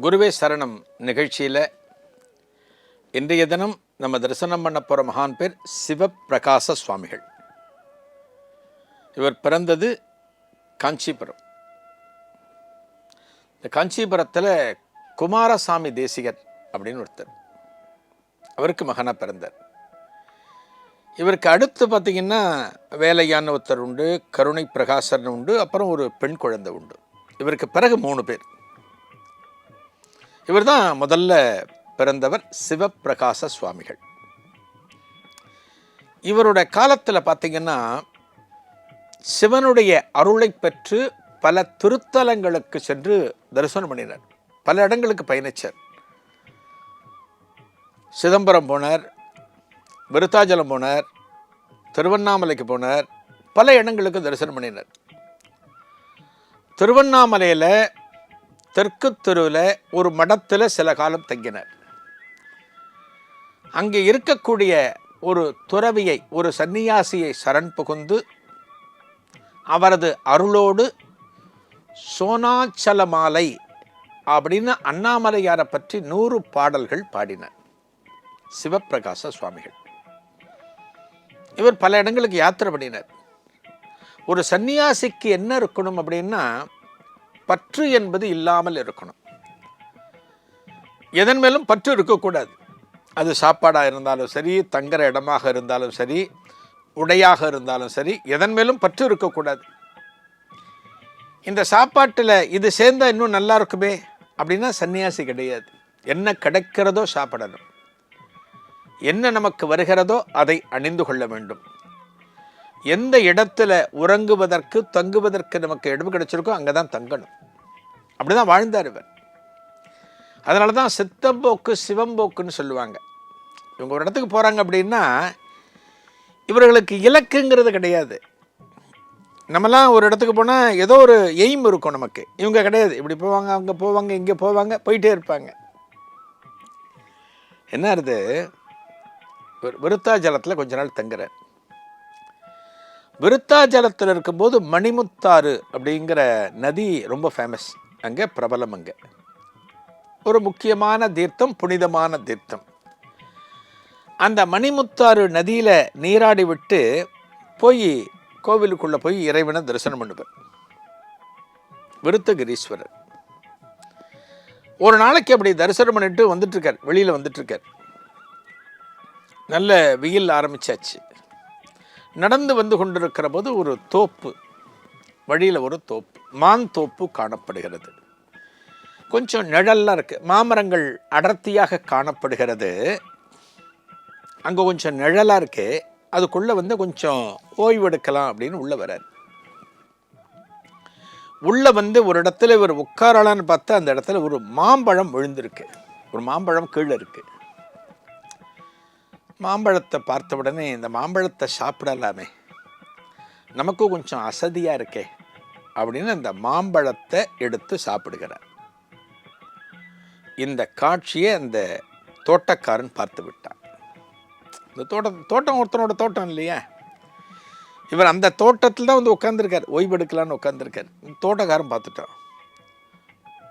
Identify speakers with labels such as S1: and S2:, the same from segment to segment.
S1: குருவே சரணம் நிகழ்ச்சியில். இன்றைய தினம் நம்ம தரிசனம் பண்ண போகிற மகான் பேர் சிவப்பிரகாச சுவாமிகள். இவர் பிறந்தது காஞ்சிபுரம். இந்த காஞ்சிபுரத்தில் குமாரசாமி தேசிகர் அப்படின்னு ஒருத்தர். அவருக்கு மகனாக பிறந்தார். இவருக்கு அடுத்து பார்த்தீங்கன்னா வேலையான ஒருத்தர் உண்டு கருணை பிரகாசன் உண்டு அப்புறம் ஒரு பெண் குழந்தை உண்டு. இவருக்கு பிறகு மூணு பேர். இவர் தான் முதல்ல பிறந்தவர் சிவப்பிரகாச சுவாமிகள். இவரோட காலத்தில் பார்த்தீங்கன்னா சிவனுடைய அருளை பெற்று பல திருத்தலங்களுக்கு சென்று தரிசனம் பண்ணினார். பல இடங்களுக்கு பயணிச்சார். சிதம்பரம் போனார் விருத்தாச்சலம் போனார் திருவண்ணாமலைக்கு போனார் பல இடங்களுக்கு தரிசனம் பண்ணினார். திருவண்ணாமலையில் தெற்கு தெருவில் ஒரு மடத்தில் சில காலம் தங்கினார். அங்கே இருக்கக்கூடிய ஒரு துறவியை ஒரு சன்னியாசியை சரண் புகுந்து அவரது அருளோடு சோனாச்சல மாலை அப்படின்னு அண்ணாமலையாரை பற்றி நூறு பாடல்கள் பாடினார். சிவப்பிரகாச சுவாமிகள். இவர் பல இடங்களுக்கு யாத்திரை பண்ணினார். ஒரு சன்னியாசிக்கு என்ன இருக்கணும் அப்படின்னா பற்று என்பது இல்லாமல் இருக்கணும். எதன் மேலும் பற்று இருக்கக்கூடாது. அது சாப்பாடாக இருந்தாலும் சரி தங்குற இடமாக இருந்தாலும் சரி உடையாக இருந்தாலும் சரி எதன் மேலும் பற்று இருக்கக்கூடாது. இந்த சாப்பாட்டில் இது சேர்ந்தா இன்னும் நல்லா இருக்குமே அப்படின்னா சன்னியாசி கிடையாது. என்ன கிடைக்கிறதோ சாப்பிடணும். என்ன நமக்கு வருகிறதோ அதை அணிந்து கொள்ள வேண்டும். எந்த இடத்துல உறங்குவதற்கு தங்குவதற்கு நமக்கு இடம் கிடைச்சிருக்கோ அங்கே தான் தங்கணும். அப்படி தான் வாழ்ந்தார் இவர். அதனால தான் சித்தம்போக்கு சிவம்போக்குன்னு சொல்லுவாங்க. இவங்க ஒரு இடத்துக்கு போகிறாங்க அப்படின்னா இவர்களுக்கு இலக்குங்கிறது கிடையாது. நம்மலாம் ஒரு இடத்துக்கு போனால் ஏதோ ஒரு எய்ம் இருக்கும் நமக்கு. இவங்க கிடையாது. இப்படி போவாங்க அங்கே போவாங்க இங்கே போவாங்க போயிட்டே இருப்பாங்க. என்ன ஆகுது விருத்தாஜலத்தில் கொஞ்ச நாள் தங்குறார். விருத்தாஜலத்தில் இருக்கும்போது மணிமுத்தாறு அப்படிங்கிற நதி ரொம்ப ஃபேமஸ் அங்கே பிரபலம் அங்கே. ஒரு முக்கியமான தீர்த்தம் புனிதமான தீர்த்தம். அந்த மணிமுத்தாறு நதியில் நீராடி விட்டு போய் கோவிலுக்குள்ளே போய் இறைவனை தரிசனம் பண்ணுவார். விருத்தகிரீஸ்வரர். ஒரு நாளைக்கு அப்படி தரிசனம் பண்ணிட்டு வந்துட்டுருக்கார் வெளியில் வந்துட்டுருக்கார். நல்ல வெயில் ஆரம்பிச்சாச்சு. நடந்து வந்து கொண்டிருக்கிற போது ஒரு தோப்பு வழியில் ஒரு தோப்பு மான் தோப்பு காணப்படுகிறது. கொஞ்சம் நிழல்லாம் இருக்குது மாமரங்கள் அடர்த்தியாக காணப்படுகிறது. அங்கே கொஞ்சம் நிழலாக இருக்குது அதுக்குள்ளே வந்து கொஞ்சம் ஓய்வெடுக்கலாம் அப்படின்னு உள்ளே வரார் உள்ளே வந்து ஒரு இடத்துல இவர் உட்காரலான்னு பார்த்தா அந்த இடத்துல ஒரு மாம்பழம் விழுந்திருக்கு. ஒரு மாம்பழம் கீழே இருக்குது மாம்பழத்தை பார்த்த உடனே இந்த மாம்பழத்தை சாப்பிடலாமே. நமக்கும் கொஞ்சம் அசதியாக இருக்கே அப்படின்னு அந்த மாம்பழத்தை எடுத்து சாப்பிடுகிறார். இந்த காட்சியை அந்த தோட்டக்காரன் பார்த்து விட்டான். இந்த தோட்டம் தோட்டம் ஒருத்தனோட தோட்டம் இல்லையா? இவர் அந்த தோட்டத்தில் தான் வந்து உட்காந்துருக்கார் ஓய்வு எடுக்கலான்னு உட்காந்துருக்கார் தோட்டக்காரன் பார்த்துட்டான்.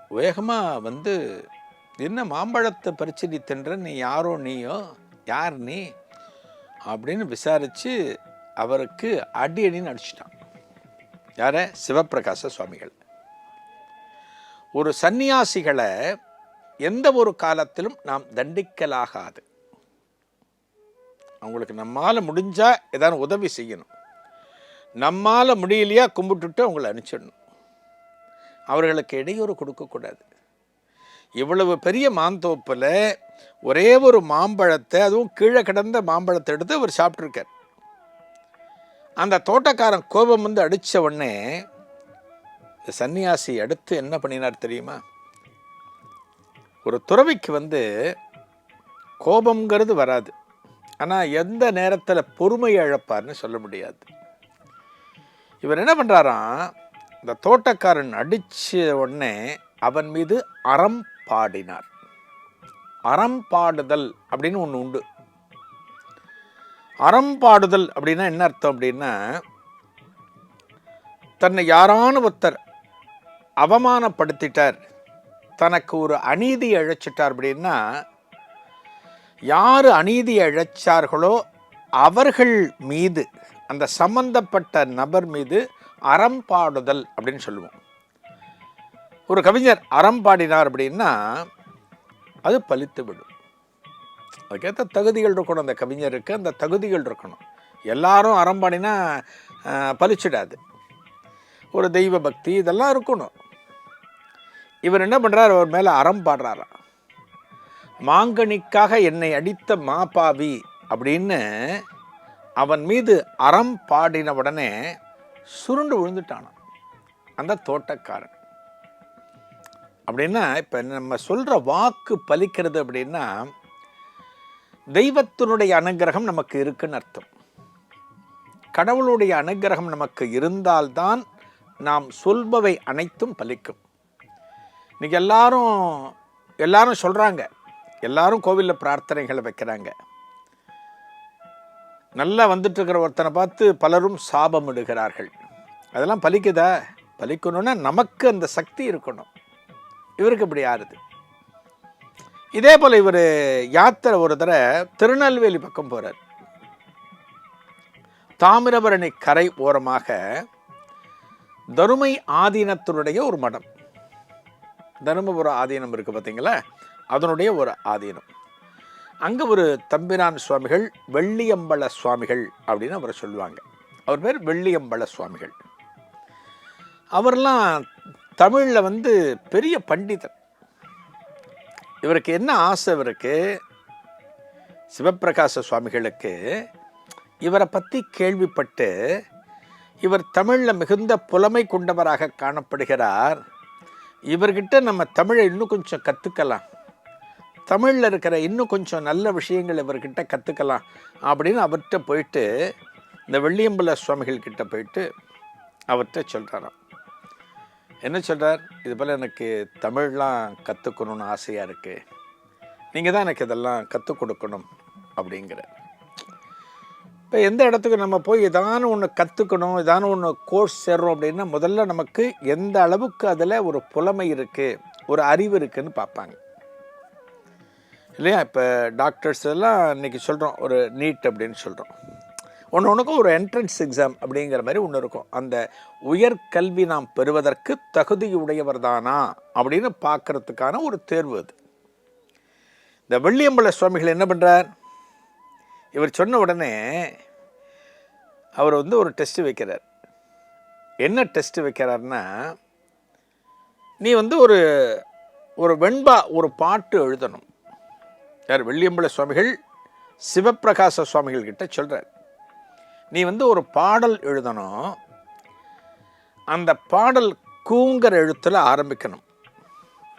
S1: வேகமாக வந்து என்ன மாம்பழத்தை பறிச்சு நீ தின்ற? நீ யாரோ நீயோ? யார் நீ? அப்படின்னு விசாரித்து அவருக்கு அடி அடின்னு அடிச்சிட்டான். யார? சிவபிரகாச சுவாமிகள். ஒரு சந்நியாசிகளை எந்த ஒரு காலத்திலும் நாம் தண்டிக்கலாகாது. அவங்களுக்கு நம்மால் முடிஞ்சால் ஏதாவது உதவி செய்யணும். நம்மால் முடியலையா கும்பிட்டுட்டு அவங்கள அனுப்பிச்சிடணும். அவர்களுக்கு இடையூறு கொடுக்கக்கூடாது. இவ்வளவு பெரிய மாந்தோப்பில் ஒரே ஒரு மாம்பழத்தை அதுவும் கீழே கிடந்த மாம்பழத்தை எடுத்து அவர் சாப்பிட்ருக்கார் அந்த தோட்டக்காரன் கோபம் வந்து அடித்த உடனே சன்னியாசி அடுத்து என்ன பண்ணினார் தெரியுமா? ஒரு துறவிக்கு வந்து கோபங்கிறது வராது. ஆனால் எந்த நேரத்தில் பொறுமை இழப்பார்னு சொல்ல முடியாது. இவர் என்ன பண்ணுறாராம் இந்த தோட்டக்காரன் அடித்த உடனே அவன் மீது அறம் பாடினார். அறம் பாடுதல் அப்படின்னு ஒன்று உண்டு. அறம்பாடுதல் அப்படின்னா என்ன அர்த்தம் அப்படின்னா தன்னை யாரான ஒருத்தர் அவமானப்படுத்திட்டார் தனக்கு ஒரு அநீதி அழைச்சிட்டார் அப்படின்னா யார் அநீதி அழைச்சார்களோ அவர்கள் மீது அந்த சம்பந்தப்பட்ட நபர் மீது அறம்பாடுதல் அப்படின்னு சொல்லுவோம். ஒரு கவிஞர் அறம் பாடினார் அப்படின்னா அது பலித்து விடும் அதுக்கேற்ற தகுதிகள் இருக்கணும் அந்த கவிஞருக்கு அந்த தகுதிகள் இருக்கணும். எல்லாரும் அறம்பாடினா பலிச்சிடாது ஒரு தெய்வ பக்தி இதெல்லாம் இருக்கணும். இவர் என்ன பண்ணுறார் அவர் மேலே அறம் பாடுறாராம் மாங்கனிக்காக என்னை அடித்த மாபாவி அப்படின்னு அவன் மீது அறம் பாடின உடனே சுருண்டு விழுந்துட்டானான் அந்த தோட்டக்காரன். அப்படின்னா இப்போ நம்ம சொல்கிற வாக்கு பலிக்கிறது அப்படின்னா தெய்வத்தினுடைய அனுகிரகம் நமக்கு இருக்குன்னு அர்த்தம். கடவுளுடைய அனுகிரகம் நமக்கு இருந்தால்தான் நாம் சொல்பவை அனைத்தும் பலிக்கும். இன்றைக்கி எல்லாரும் எல்லாரும் சொல்கிறாங்க எல்லாரும் கோவிலில் பிரார்த்தனைகளை வைக்கிறாங்க. நல்லா வந்துட்டுருக்கிற ஒருத்தனை பார்த்து பலரும் சாபம் இடுகிறார்கள் அதெல்லாம் பலிக்குதா? பலிக்கணும்னா நமக்கு அந்த சக்தி இருக்கணும். இவருக்கு இப்படி ஆறுது. இதே போல் இவர் யாத்திரை ஒரு தடவை திருநெல்வேலி பக்கம் போகிறார் தாமிரபரணி கரை ஓரமாக தருமை ஆதீனத்தினுடைய ஒரு மடம். தருமபுர ஆதீனம் இருக்குது பார்த்தீங்களா அதனுடைய ஒரு ஆதீனம். அங்கே ஒரு தம்பிரான் சுவாமிகள் வெள்ளியம்பல சுவாமிகள் அப்படின்னு அவரை சொல்லுவாங்க. அவர் பேர் வெள்ளியம்பல சுவாமிகள். அவர்லாம் தமிழில் வந்து பெரிய பண்டிதர். இவருக்கு என்ன ஆசை இவருக்கு? சிவப்பிரகாச சுவாமிகளுக்கு இவரை பற்றி கேள்விப்பட்டு இவர் தமிழில் மிகுந்த புலமை கொண்டவராக காணப்படுகிறார். இவர்கிட்ட நம்ம தமிழை இன்னும் கொஞ்சம் கற்றுக்கலாம் தமிழில் இருக்கிற இன்னும் கொஞ்சம் நல்ல விஷயங்கள் இவர்கிட்ட கற்றுக்கலாம் அப்படின்னு அவர்கிட்ட போயிட்டு இந்த வெள்ளியம்பல சுவாமிகள் கிட்ட போயிட்டு அவர்கிட்ட சொல்கிறாராம் என்ன சொல்கிறார் இது போல் எனக்கு தமிழ்லாம் கற்றுக்கணும்னு ஆசையாக இருக்குது நீங்கள் தான் எனக்கு இதெல்லாம் கற்றுக் கொடுக்கணும் அப்படிங்கிற இப்போ எந்த இடத்துக்கு நம்ம போய் ஏதானு ஒன்று கற்றுக்கணும் ஏதானு ஒன்று கோர்ஸ் சேர்றோம் அப்படின்னா முதல்ல நமக்கு எந்த அளவுக்கு அதில் ஒரு புலமை இருக்குது ஒரு அறிவு இருக்குதுன்னு பார்ப்பாங்க. இல்லையா? இப்போ டாக்டர்ஸ் எல்லாம் இன்னைக்கு சொல்கிறோம் ஒரு நீட் அப்படின்னு சொல்கிறோம் ஒன்று ஒன்றுக்கும் ஒரு என்ட்ரன்ஸ் எக்ஸாம் அப்படிங்கிற மாதிரி ஒன்று இருக்கும். அந்த உயர்கல்வி நாம் பெறுவதற்கு தகுதியுடையவர் தானா அப்படின்னு பார்க்கறதுக்கான ஒரு தேர்வு அது. இந்த வெள்ளியம்பல சுவாமிகள் என்ன பண்ணுறார் இவர் சொன்ன உடனே அவர் வந்து ஒரு டெஸ்ட்டு வைக்கிறார். என்ன டெஸ்ட்டு வைக்கிறார்னா நீ வந்து ஒரு ஒரு வெண்பா ஒரு பாட்டு எழுதணும். யார்? வெள்ளியம்பல சுவாமிகள் சிவப்பிரகாச சுவாமிகள் கிட்ட சொல்கிறார் நீ வந்து ஒரு பாடல் எழுதணும். அந்த பாடல் கூங்கிற எழுத்தில் ஆரம்பிக்கணும்.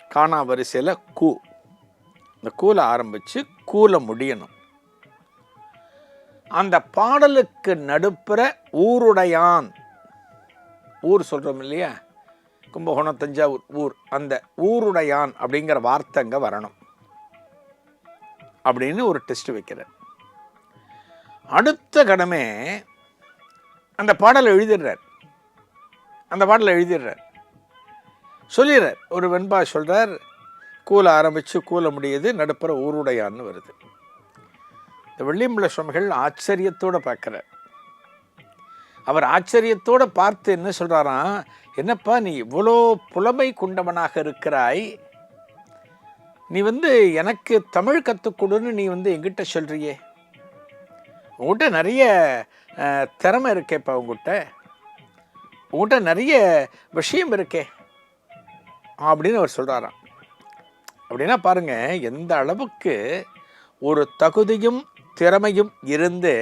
S1: காணா வரிசையில் கூ. இந்த கூல ஆரம்பித்து கூல முடியணும். அந்த பாடலுக்கு நடுப்புற ஊருடையான். ஊர் சொல்கிறோம் இல்லையா? கும்பகோணம் தஞ்சாவூர் ஊர். அந்த ஊருடையான் அப்படிங்கிற வார்த்தைங்க வரணும். அப்படின்னு ஒரு டெஸ்ட் வைக்கிறேன் அடுத்த கடமே அந்த பாடலை எழுதிடுறார். அந்த பாடலை எழுதிடுறார். சொல்லிடுறார். ஒரு வெண்பா சொல்கிறார் கூல ஆரம்பித்து கூல முடியுது நடுப்புற ஊருடையான்னு வருது. இந்த வெள்ளியம்பல சுவாமிகள் ஆச்சரியத்தோடு பார்க்குறார். அவர் ஆச்சரியத்தோடு பார்த்து என்ன சொல்கிறாராம் என்னப்பா நீ இவ்வளோ புலமை கொண்டவனாக இருக்கிறாய். நீ வந்து எனக்கு தமிழ் கற்றுக்கொடுன்னு நீ வந்து எங்கிட்ட சொல்கிறியே உங்கள்கிட்ட நிறைய திறமை இருக்கேப்பா உங்கள்கிட்ட உங்கள்கிட்ட நிறைய விஷயம் இருக்கே அப்படின்னு அவர் சொல்கிறாராம் அப்படின்னா பாருங்க எந்த அளவுக்கு ஒரு தகுதியும் திறமையும் இருந்து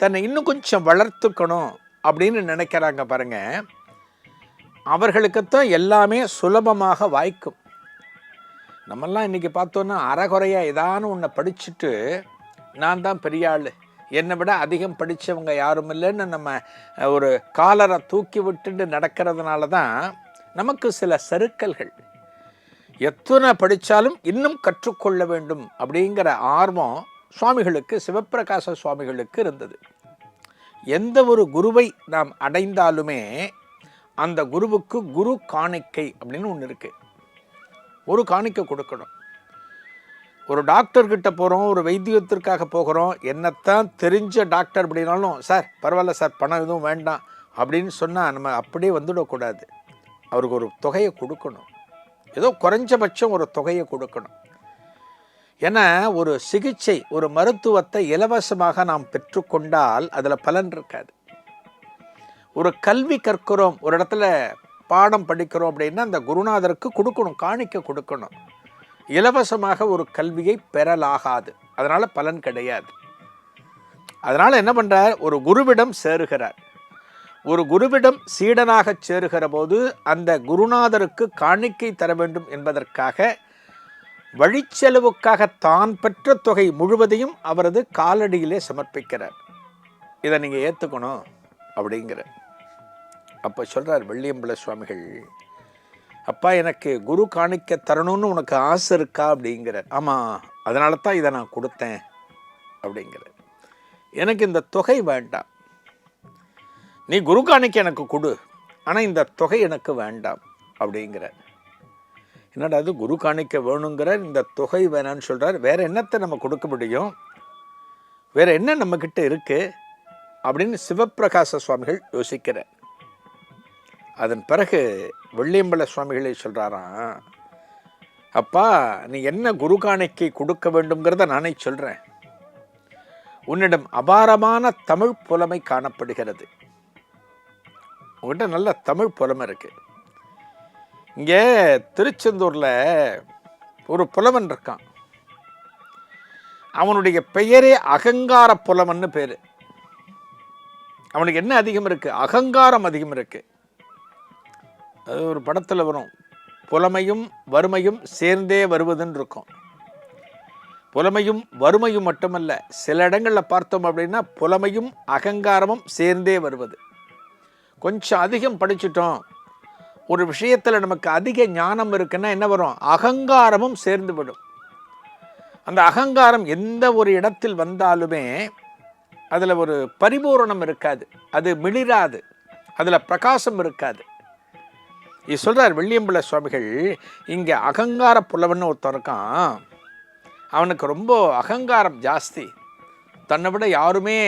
S1: தன்னை இன்னும் கொஞ்சம் வளர்த்துக்கணும் அப்படின்னு நினைக்கிறாங்க பாருங்கள் அவர்களுக்குத்தான் எல்லாமே சுலபமாக வாய்க்கும். நம்மெல்லாம் இன்றைக்கி பார்த்தோன்னா அறகுறையாக ஏதானு ஒன்றை படிச்சுட்டு நான் தான் பெரிய ஆள். என்னை விட அதிகம் படித்தவங்க யாரும் இல்லைன்னு நம்ம ஒரு காலரை தூக்கி விட்டுட்டு நடக்கிறதுனால தான் நமக்கு சில சறுக்கல்கள் எத்தனை படித்தாலும் இன்னும் கற்றுக்கொள்ள வேண்டும் அப்படிங்கிற ஆர்வம் சுவாமிகளுக்கு சிவப்பிரகாச சுவாமிகளுக்கு இருந்தது. எந்த ஒரு குருவை நாம் அடைந்தாலுமே அந்த குருவுக்கு குரு காணிக்கை அப்படின்னு ஒன்று இருக்குது ஒரு காணிக்கை கொடுக்கணும். ஒரு டாக்டர்கிட்ட போகிறோம் ஒரு வைத்தியத்திற்காக போகிறோம் என்னத்தான் தெரிஞ்ச டாக்டர் அப்படின்னாலும் சார் பரவாயில்ல சார் பணம் எதுவும் வேண்டாம் அப்படின்னு சொன்னால் நம்ம அப்படியே வந்துடக்கூடாது. அவருக்கு ஒரு தொகையை கொடுக்கணும். ஏதோ குறைஞ்சபட்சம் ஒரு தொகையை கொடுக்கணும். ஏன்னா ஒரு சிகிச்சை ஒரு மருத்துவத்தை இலவசமாக நாம் பெற்றுக்கொண்டால் அதில் பலன் இருக்காது. ஒரு கல்வி கற்கிறோம் ஒரு இடத்துல பாடம் படிக்கிறோம் அப்படின்னா அந்த குருநாதருக்கு கொடுக்கணும் காணிக்க கொடுக்கணும். இலவசமாக ஒரு கல்வியை பெறலாகாது. அதனால் பலன் கிடையாது. அதனால் என்ன பண்ணுறார் ஒரு குருவிடம் சேருகிறார். ஒரு குருவிடம் சீடனாக சேருகிற போது அந்த குருநாதருக்கு காணிக்கை தர வேண்டும் என்பதற்காக வழிச்செலவுக்காக தான் பெற்ற தொகை முழுவதையும் அவரது காலடியிலே சமர்ப்பிக்கிறார். இதை நீங்கள் ஏற்றுக்கணும் அப்படிங்கிற அப்போ சொல்கிறார் வெள்ளியம்பல சுவாமிகள் அப்பா எனக்கு குரு காணிக்க தரணும்னு உனக்கு ஆசை இருக்கா? அப்படிங்கிறார். ஆமாம் அதனால தான் இதை நான் கொடுத்தேன் அப்படிங்கிறார். எனக்கு இந்த தொகை வேண்டாம். நீ குரு காணிக்க எனக்கு கொடு ஆனால் இந்த தொகை எனக்கு வேண்டாம் அப்படிங்கிறார். என்னடா அது குரு காணிக்க வேணுங்கிற இந்த தொகை வேணான்னு சொல்கிறார் வேறு என்னத்தை நம்ம கொடுக்க முடியும்? வேறு என்ன நம்மக்கிட்ட இருக்குது அப்படின்னு சிவப்பிரகாச சுவாமிகள் யோசிக்கிறார். அதன் பிறகு வெள்ளியம்பல சுவாமிகளை சொல்கிறாராம் அப்பா நீ என்ன குரு காணிக்கை கொடுக்க வேண்டும்ங்கிறத நானே சொல்கிறேன் உன்னிடம் அபாரமான தமிழ் புலமை காணப்படுகிறது. உங்கள்கிட்ட நல்ல தமிழ் புலமை இருக்குது இங்கே திருச்செந்தூரில் ஒரு புலவன் இருக்கான். அவனுடைய பெயரே அகங்கார புலவன்னு பேர். அவனுக்கு என்ன அதிகம் இருக்குது அகங்காரம் அதிகம் இருக்குது அது ஒரு படத்தில் வரும். புலமையும் வறுமையும் சேர்ந்தே வருவதுன்னு இருக்கும் புலமையும் வறுமையும் மட்டுமல்ல சில இடங்களில் பார்த்தோம் அப்படின்னா புலமையும் அகங்காரமும் சேர்ந்தே வருவது. கொஞ்சம் அதிகம் படிச்சிட்டோம். ஒரு விஷயத்தில் நமக்கு அதிக ஞானம் இருக்குன்னா என்ன வரும்? அகங்காரமும் சேர்ந்து விடும். அந்த அகங்காரம் எந்த ஒரு இடத்தில் வந்தாலுமே அதில் ஒரு பரிபூரணம் இருக்காது. அது மிளிராது. அதில் பிரகாசம் இருக்காது. இது சொல்கிறார் வெள்ளியம்பிள்ள சுவாமிகள் இங்கே அகங்கார புலவன் ஒருத்தன் இருக்கான். அவனுக்கு ரொம்ப அகங்காரம் ஜாஸ்தி. தன்னை விட யாருமே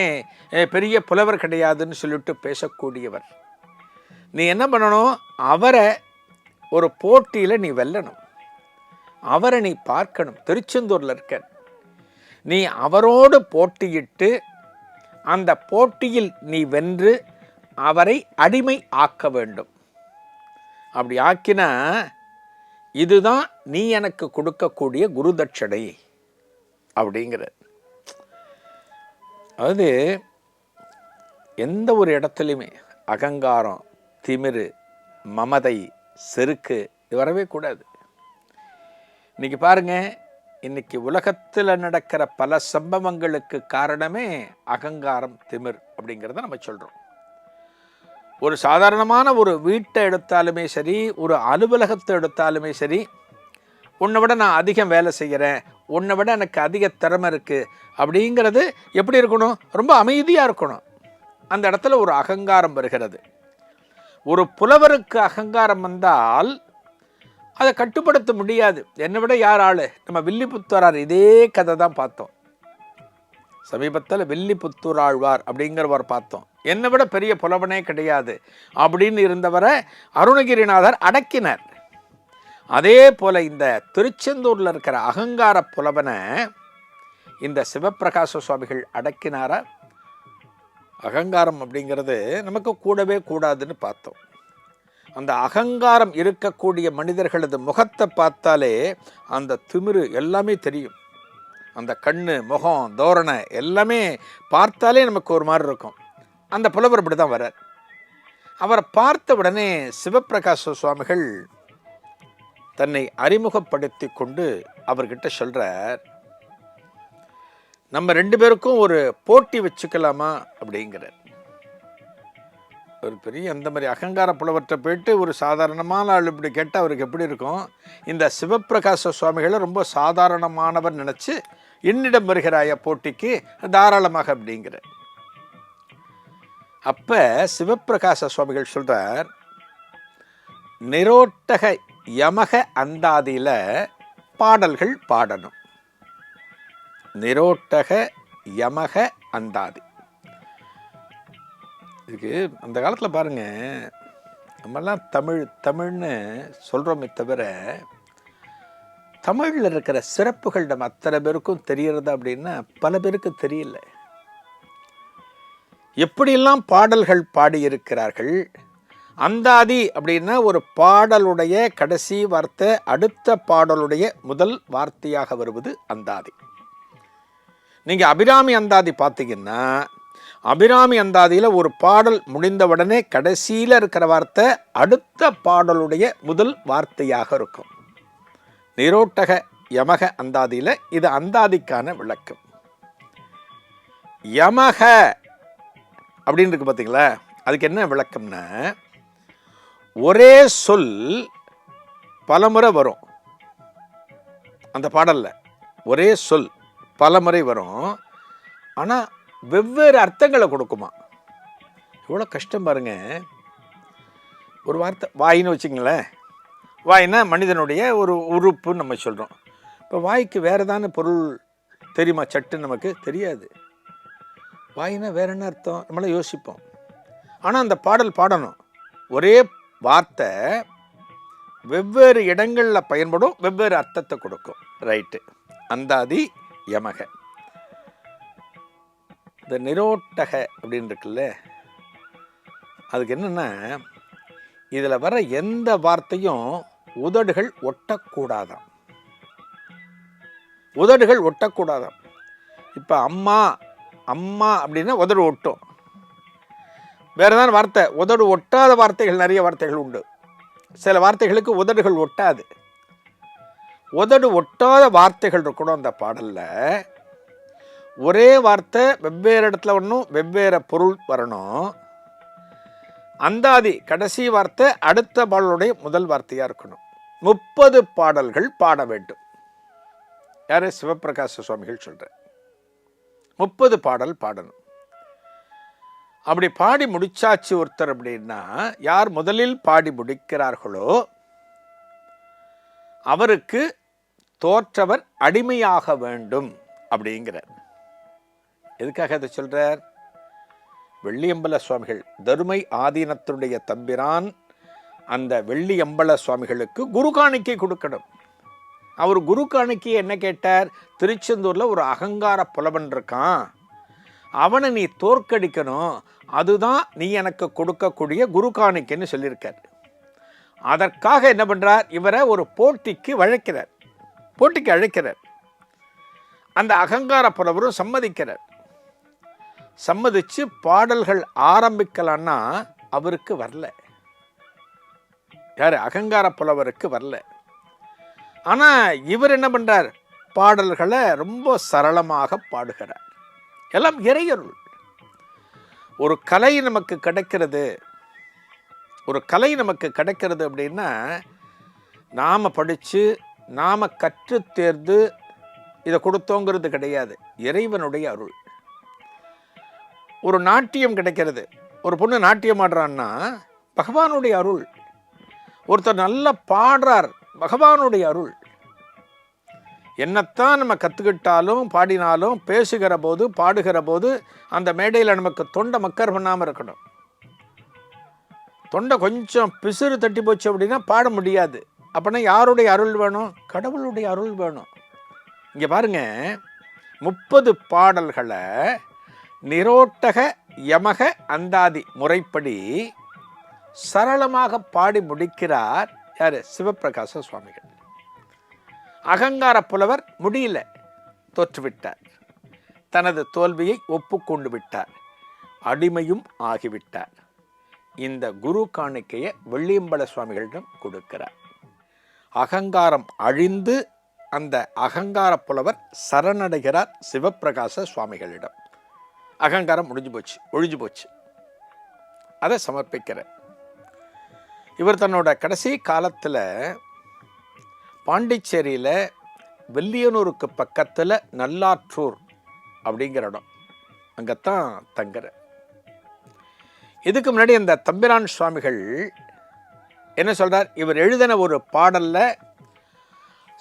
S1: பெரிய புலவர் கிடையாதுன்னு சொல்லிட்டு பேசக்கூடியவர். நீ என்ன பண்ணணும்? அவரை ஒரு போட்டியில் நீ வெல்லணும். அவரை நீ பார்க்கணும். திருச்செந்தூரில் இருக்க நீ அவரோடு போட்டியிட்டு அந்த போட்டியில் நீ வென்று அவரை அடிமை ஆக்க வேண்டும். அப்படி ஆக்கினா இதுதான் நீ எனக்கு கொடுக்கக்கூடிய குருதட்சணை அப்படிங்கிற அதாவது எந்த ஒரு இடத்துலையுமே அகங்காரம் திமிரு மமதை செருக்கு இது வரவே கூடாது. இன்னைக்கு பாருங்க இன்னைக்கு உலகத்தில் நடக்கிற பல சம்பவங்களுக்கு காரணமே அகங்காரம் திமிர் அப்படிங்கிறத நம்ம சொல்கிறோம் ஒரு சாதாரணமான ஒரு வீட்டை எடுத்தாலுமே சரி ஒரு அலுவலகத்தை எடுத்தாலுமே சரி உன்னை விட நான் அதிகம் வேலை செய்கிறேன் உன்னை விட எனக்கு அதிக திறமை இருக்குது அப்படிங்கிறது எப்படி இருக்கணும்? ரொம்ப அமைதியாக இருக்கணும். அந்த இடத்துல ஒரு அகங்காரம் வருகிறது. ஒரு புலவருக்கு அகங்காரம் வந்தால் அதை கட்டுப்படுத்த முடியாது. என்னை விட யார் ஆள்? நம்ம வில்லிபுத்தூரார் இதே கதை தான் பார்த்தோம். சமீபத்தில் வில்லிபுத்தூர் ஆழ்வார் அப்படிங்கிறவர் பார்த்தோம். என்னை விட பெரிய புலவனே கிடையாது அப்படின்னு இருந்தவரை அருணகிரிநாதர் அடக்கினார். அதே போல் இந்த திருச்செந்தூரில் இருக்கிற அகங்கார புலவனை இந்த சிவப்பிரகாச சுவாமிகள் அடக்கினாரா? அகங்காரம் அப்படிங்கிறது நமக்கு கூடவே கூடாதுன்னு பார்த்தோம். அந்த அகங்காரம் இருக்கக்கூடிய மனிதர்களது முகத்தை பார்த்தாலே அந்த திமிரு எல்லாமே தெரியும். அந்த கண் முகம் தோரணை எல்லாமே பார்த்தாலே நமக்கு ஒரு மாதிரி இருக்கும். அந்த புலவர் இப்படி தான் வரார் அவரை பார்த்த உடனே சிவபிரகாச சுவாமிகள் தன்னை அறிமுகப்படுத்தி கொண்டு அவர்கிட்ட சொல்கிறார் நம்ம ரெண்டு பேருக்கும் ஒரு போட்டி வச்சுக்கலாமா? அப்படிங்கிறார். ஒரு பெரிய அந்த மாதிரி அகங்கார புலவர்கிட்ட போயிட்டு ஒரு சாதாரணமான ஆள் இப்படி கேட்டால் அவருக்கு எப்படி இருக்கும்? இந்த சிவபிரகாச சுவாமிகளை ரொம்ப சாதாரணமானவர் நினச்சி என்னிடம் வருகிறாய போட்டிக்கு? தாராளமாக அப்படிங்கிறார். அப்போ சிவப்பிரகாச சுவாமிகள் சொல்கிறார் நிரோட்டக யமக அந்தாதியில் பாடல்கள் பாடணும். நிரோட்டக யமக அந்தாதி. இதுக்கு அந்த காலத்தில் பாருங்கள் நம்மெல்லாம் தமிழ் தமிழ்னு சொல்கிறோமே தவிர தமிழில் இருக்கிற சிறப்புகள் நம்ம அத்தனை பேருக்கும் தெரியறது அப்படின்னா பல பேருக்கு தெரியல. எப்படியெல்லாம் பாடல்கள் பாடியிருக்கிறார்கள்? அந்தாதி அப்படின்னா ஒரு பாடலுடைய கடைசி வார்த்தை அடுத்த பாடலுடைய முதல் வார்த்தையாக வருவது அந்தாதி. நீங்கள் அபிராமி அந்தாதி பார்த்தீங்கன்னா அபிராமி அந்தாதியில் ஒரு பாடல் முடிந்தவுடனே கடைசியில் இருக்கிற வார்த்தை அடுத்த பாடலுடைய முதல் வார்த்தையாக இருக்கும். நிரோட்டக யமக அந்தாதியில் இது அந்தாதிக்கான விளக்கம். யமக அப்படின்னு இருக்கு பார்த்தீங்களா அதுக்கு என்ன விளக்கம்னா ஒரே சொல் பலமுறை வரும். அந்த பாடலில். ஒரே சொல் பலமுறை வரும். ஆனால் வெவ்வேறு அர்த்தங்களை கொடுக்குமா. எவ்வளோ கஷ்டம் பாருங்க. ஒரு வார்த்தை வாயின்னு வச்சுங்களேன் வாயினா மனிதனுடைய ஒரு உறுப்புன்னு நம்ம சொல்கிறோம் இப்போ வாய்க்கு வேறு தானே பொருள் தெரியுமா? சட்டு நமக்கு தெரியாது. வாயினா வேற என்ன அர்த்தம்? நம்மளாம் யோசிப்போம். ஆனால் அந்த பாடல் பாடணும். ஒரே வார்த்தை வெவ்வேறு இடங்களில் பயன்படும் வெவ்வேறு அர்த்தத்தை கொடுக்கும். ரைட்டு. அந்தாதி யமக. இந்த நிரோட்டக அப்படின்னு இருக்குல்ல அதுக்கு என்னென்னா இதில் வர எந்த வார்த்தையும் உதடுகள் ஒட்டக்கூடாதாம். உதடுகள் ஒட்டக்கூடாதாம். இப்போ அம்மா அம்மா அப்படின்னா உதடு ஒட்டும். வேறு தான் வார்த்தை உதடு ஒட்டாத வார்த்தைகள் நிறைய வார்த்தைகள் உண்டு. சில வார்த்தைகளுக்கு உதடுகள் ஒட்டாது. உதடு ஒட்டாத வார்த்தைகள் இருக்கணும் அந்த பாடலில். ஒரே வார்த்தை வெவ்வேறு இடத்துல ஒன்றும் வெவ்வேறு பொருள் வரணும். அந்தாதி கடைசி வார்த்தை அடுத்த பாடலுடைய முதல் வார்த்தையாக இருக்கணும். முப்பது பாடல்கள் பாட வேண்டும். யார்? சிவபிரகாச சுவாமிகள் சொல்கிறேன் முப்பது பாடல் பாடணும். அப்படி பாடி முடிச்சாச்சு ஒருத்தர் அப்படின்னா யார் முதலில் பாடி முடிக்கிறார்களோ அவருக்கு தோற்றவர் அடிமையாக வேண்டும் அப்படிங்கிறார். எதுக்காக இதை சொல்கிறார் வெள்ளியம்பல சுவாமிகள் தருமை ஆதீனத்தினுடைய தம்பிரான் அந்த வெள்ளியம்பல சுவாமிகளுக்கு குரு காணிக்கை கொடுக்கணும். அவர் குரு காணிக்கையை என்ன கேட்டார்? திருச்செந்தூரில் ஒரு அகங்கார புலவன் இருக்கான். அவனை நீ தோற்கடிக்கணும். அதுதான் நீ எனக்கு கொடுக்கக்கூடிய குரு காணிக்கைன்னு சொல்லியிருக்கார். அதற்காக என்ன பண்ணுறார் இவரை ஒரு போட்டிக்கு வழைக்கிறார் போட்டிக்கு அழைக்கிறார். அந்த அகங்கார புலவரும் சம்மதிக்கிறார். சம்மதித்து பாடல்கள் ஆரம்பிக்கலான்னா அவருக்கு வரல. யார்? அகங்கார புலவருக்கு வரல. ஆனால் இவர் என்ன பண்ணுறார் பாடல்களை ரொம்ப சரளமாக பாடுகிறார். எல்லாம் இறையருள். ஒரு கலை நமக்கு கிடைக்கிறது. ஒரு கலை நமக்கு கிடைக்கிறது அப்படின்னா நாம் படித்து நாம் கற்று தேர்ந்து இதை கொடுத்தோங்கிறது கிடையாது. இறைவனுடைய அருள். ஒரு நாட்டியம் கிடைக்கிறது. ஒரு பொண்ணு நாட்டியம் ஆடுறான்னா பகவானுடைய அருள். ஒருத்தர் நல்லா பாடுறார். பகவானுடைய அருள். என்னத்தான் நம்ம கற்றுக்கிட்டாலும் பாடினாலும் பேசுகிற போது பாடுகிற போது அந்த மேடையில் நமக்கு தொண்டை மக்கர் பண்ணாமல் இருக்கணும். தொண்டை கொஞ்சம் பிசுறு தட்டி போச்சு அப்படின்னா பாட முடியாது. அப்படின்னா யாருடைய அருள் வேணும்? கடவுளுடைய அருள் வேணும். இங்கே பாருங்க முப்பது பாடல்களை நிரோட்டக யமக அந்தாதி முறைப்படி சரளமாக பாடி முடிக்கிறார் யார்? சிவப்பிரகாச சுவாமிகள். அகங்கார புலவர் முடியல தோற்றுவிட்டார். தனது தோல்வியை ஒப்புக்கொண்டு விட்டார். அடிமையும் ஆகிவிட்டார். இந்த குரு காணிக்கையை வெள்ளியம்பல சுவாமிகளிடம் கொடுக்கிறார். அகங்காரம் அழிந்து அந்த அகங்கார புலவர் சரணடைகிறார் சிவப்பிரகாச சுவாமிகளிடம். அகங்காரம் முடிஞ்சு போச்சு ஒழிஞ்சு போச்சு. அதை சமர்ப்பிக்கிறார் இவர் தன்னோட கடைசி காலத்தில் பாண்டிச்சேரியில் வெள்ளியனூருக்கு பக்கத்தில் நல்லாற்றூர் அப்படிங்கிற இடம். அங்கத்தான் தங்குற. இதுக்கு முன்னாடி அந்த தம்பிரான் சுவாமிகள் என்ன சொல்கிறார் இவர் எழுதின ஒரு பாடலில்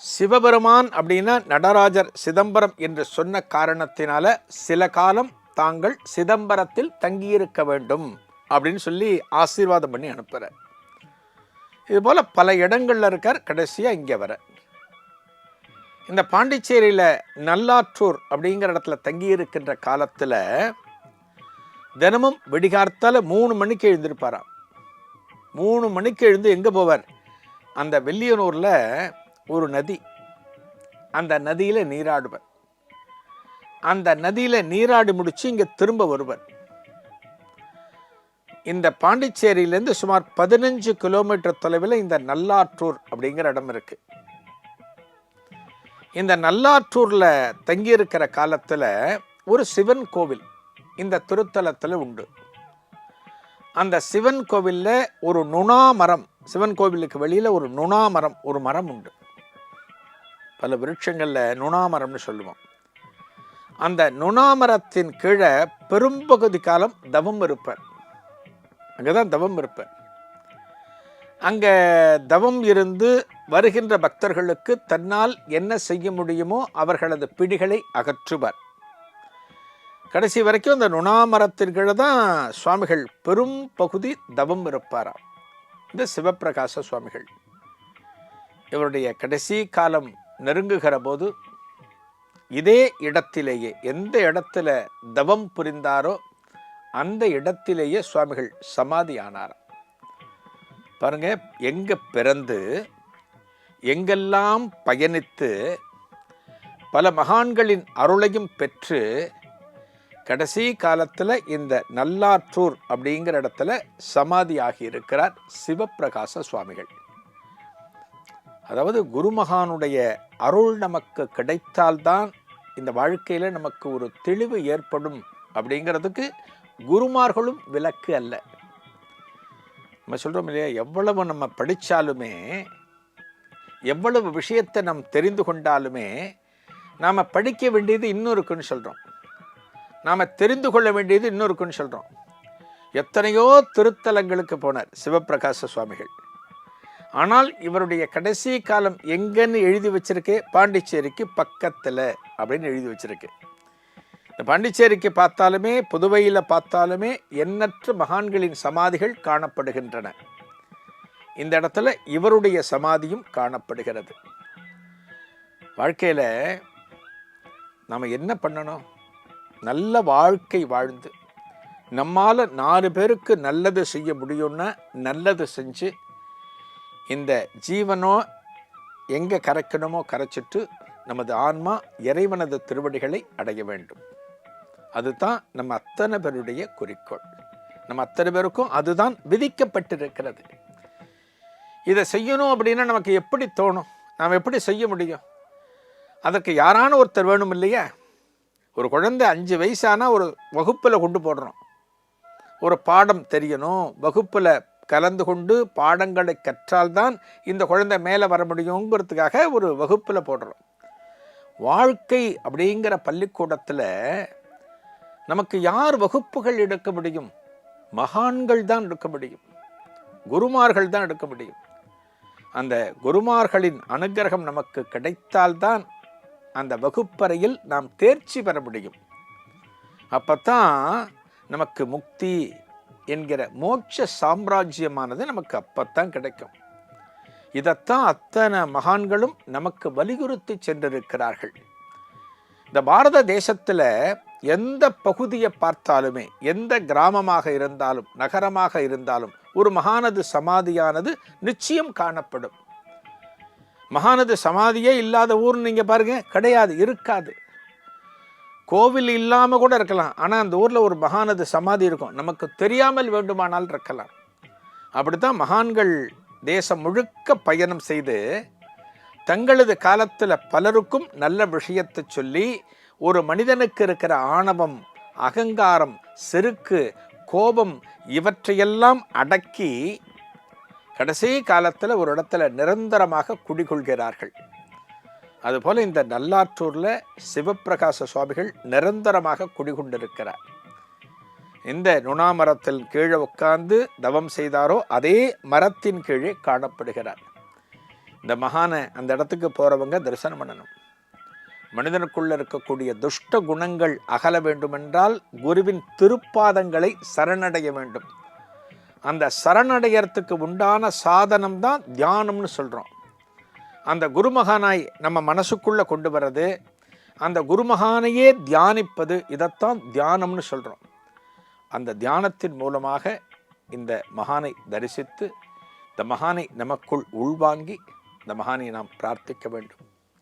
S1: சிவபெருமான் அப்படின்னா நடராஜர் சிதம்பரம் என்று சொன்ன காரணத்தினால சில காலம் தாங்கள் சிதம்பரத்தில் தங்கியிருக்க வேண்டும் அப்படின்னு சொல்லி ஆசீர்வாதம் பண்ணி அனுப்புகிறார் இது போல் பல இடங்களில் இருக்கார். கடைசியாக இங்கே வர. இந்த பாண்டிச்சேரியில் நல்லாற்றூர் அப்படிங்கிற இடத்துல தங்கியிருக்கின்ற காலத்தில் தினமும் வெடிகார்த்தால் மூணு மணிக்கு எழுந்திருப்பாராம். மூணு மணிக்கு எழுந்து எங்கே போவார்? அந்த வெள்ளியனூரில் ஒரு நதி. அந்த நதியில் நீராடுவர். அந்த நதியில் நீராடி முடித்து இங்கே திரும்ப வருவர். இந்த பாண்டிச்சேரியிலேருந்து சுமார் பதினஞ்சு கிலோமீட்டர் தொலைவில் இந்த நல்லாற்றூர் அப்படிங்கிற இடம் இருக்கு. இந்த நல்லாற்றூரில் தங்கியிருக்கிற காலத்தில் ஒரு சிவன் கோவில் இந்த திருத்தலத்தில் உண்டு. அந்த சிவன் கோவிலில் ஒரு நுணா மரம் சிவன் கோவிலுக்கு வெளியில் ஒரு நுணா மரம் ஒரு மரம் உண்டு. பல விருட்சங்களில் நுணா மரம்னு சொல்லுவோம். அந்த நுணா மரத்தின் கீழே பெரும்பகுதி காலம் தவம் இருப்பேன் அங்கே தான் தவம் இருப்பேன். அங்கே தவம் இருந்து வருகின்ற பக்தர்களுக்கு தன்னால் என்ன செய்ய முடியுமோ அவர்களது பிடிகளை அகற்றுவார். கடைசி வரைக்கும் அந்த நுணாமரத்தின்கீழே தான் சுவாமிகள் பெரும் பகுதி தவம் இருப்பாராம். இந்த சிவப்பிரகாச சுவாமிகள். இவருடைய கடைசி காலம் நெருங்குகிற போது இதே இடத்திலேயே எந்த இடத்துல தவம் புரிந்தாரோ அந்த இடத்திலேயே சுவாமிகள் சமாதி ஆனாராம் பாருங்க எங்க பிறந்து எங்கெல்லாம் பயணித்து பல மகான்களின் அருளையும் பெற்று கடைசி காலத்தில் இந்த நல்லாற்றூர் அப்படிங்கிற இடத்துல சமாதி ஆகியிருக்கிறார் சிவப்பிரகாச சுவாமிகள். அதாவது குருமகானுடைய அருள் நமக்கு கிடைத்தால்தான் இந்த வாழ்க்கையில் நமக்கு ஒரு தெளிவு ஏற்படும் அப்படிங்கிறதுக்கு குருமார்களும் விலக்கு அல்ல. நம்ம சொல்கிறோம் இல்லையா எவ்வளவு நம்ம படித்தாலுமே எவ்வளவு விஷயத்தை நாம் தெரிந்து கொண்டாலுமே நாம் படிக்க வேண்டியது இன்னொருக்குன்னு சொல்கிறோம் நாம் தெரிந்து கொள்ள வேண்டியது இன்னொருக்குன்னு சொல்கிறோம் எத்தனையோ திருத்தலங்களுக்கு போனார் சிவபிரகாச சுவாமிகள். ஆனால் இவருடைய கடைசி காலம் எங்கன்னு எழுதி வச்சிருக்கே பாண்டிச்சேரிக்கு பக்கத்தில் அப்படின்னு எழுதி வச்சிருக்கு. இந்த பாண்டிச்சேரிக்கு பார்த்தாலுமே புதுவையில் பார்த்தாலுமே எண்ணற்ற மகான்களின் சமாதிகள் காணப்படுகின்றன. இந்த இடத்துல இவருடைய சமாதியும் காணப்படுகிறது. வாழ்க்கையில் நாம் என்ன பண்ணணும்? நல்ல வாழ்க்கை வாழ்ந்து நம்மால் நாலு பேருக்கு நல்லது செய்ய முடியும்னா நல்லது செஞ்சு இந்த ஜீவனோ எங்கே கரைக்கணுமோ கரைச்சிட்டு நமது ஆன்மா இறைவனது திருவடிகளை அடைய வேண்டும். அதுதான் நம்ம அத்தனை பேருடைய குறிக்கோள். நம்ம அத்தனை பேருக்கும் அதுதான் விதிக்கப்பட்டிருக்கிறது. இதை செய்யணும் அப்படின்னா நமக்கு எப்படி தோணும்? நாம் எப்படி செய்ய முடியும்? அதற்கு யாரான ஒருத்தர் வேணும் இல்லையா? ஒரு குழந்தை அஞ்சு வயசானா ஒரு வகுப்பில் கொண்டு போடுறோம். ஒரு பாடம் தெரியணும். வகுப்பில் கலந்து கொண்டு பாடங்களை கற்றால்தான் இந்த குழந்தை மேலே வர முடியுங்கிறதுக்காக ஒரு வகுப்பில் போடுறோம். வாழ்க்கை அப்படிங்கிற பள்ளிக்கூடத்தில் நமக்கு யார் வகுப்புகள் எடுக்க முடியும்? மகான்கள் தான் எடுக்க முடியும். குருமார்கள் தான் எடுக்க முடியும். அந்த குருமார்களின் அனுகிரகம் நமக்கு கிடைத்தால்தான் அந்த வகுப்பறையில் நாம் தேர்ச்சி பெற முடியும். அப்பத்தான் நமக்கு முக்தி என்கிற மோட்ச சாம்ராஜ்யமானது நமக்கு அப்பத்தான் கிடைக்கும். இதைத்தான் அத்தனை மகான்களும் நமக்கு வலியுறுத்தி சென்றிருக்கிறார்கள். இந்த பாரத தேசத்தில் எந்த பகுதியை பார்த்தாலுமே எந்த கிராமமாக இருந்தாலும் நகரமாக இருந்தாலும் ஒரு மகானது சமாதியானது நிச்சயம் காணப்படும். மகானது சமாதியே இல்லாத ஊர்னு நீங்கள் பாருங்க கிடையாது இருக்காது. கோவில் இல்லாமல் கூட இருக்கலாம் ஆனால் அந்த ஊரில் ஒரு மகானது சமாதி இருக்கும். நமக்கு தெரியாமல் வேண்டுமானால் இருக்கலாம். அப்படித்தான் மகான்கள் தேசம் முழுக்க பயணம் செய்து தங்களது காலத்தில் பலருக்கும் நல்ல விஷயத்தை சொல்லி ஒரு மனிதனுக்கு இருக்கிற ஆணவம் அகங்காரம் செருக்கு கோபம் இவற்றையெல்லாம் அடக்கி கடைசி காலத்தில் ஒரு இடத்துல நிரந்தரமாக குடிகொள்கிறார்கள். அதுபோல் இந்த நல்லாற்றூரில் சிவப்பிரகாச சுவாமிகள் நிரந்தரமாக குடிகொண்டிருக்கிறார். இந்த நுணா மரத்தில் கீழே உட்கார்ந்து தவம் செய்தாரோ அதே மரத்தின் கீழே காணப்படுகிறார். இந்த மகானை அந்த இடத்துக்கு போகிறவங்க தரிசனம் பண்ணணும். மனிதனுக்குள்ள இருக்கக்கூடிய துஷ்ட குணங்கள் அகல வேண்டுமென்றால் குருவின் திருப்பாதங்களை சரணடைய வேண்டும். அந்த சரணடையறத்துக்கு உண்டான சாதனம் தான் தியானம்னு சொல்கிறோம் அந்த குருமகானாய் நம்ம மனசுக்குள்ளே கொண்டு வர்றது அந்த குருமகானையே தியானிப்பது இதைத்தான் தியானம்னு சொல்கிறோம் அந்த தியானத்தின் மூலமாக இந்த மகானை தரிசித்து இந்த மகானை நமக்குள் உள்வாங்கி இந்த மகானை நாம் பிரார்த்திக்க வேண்டும்.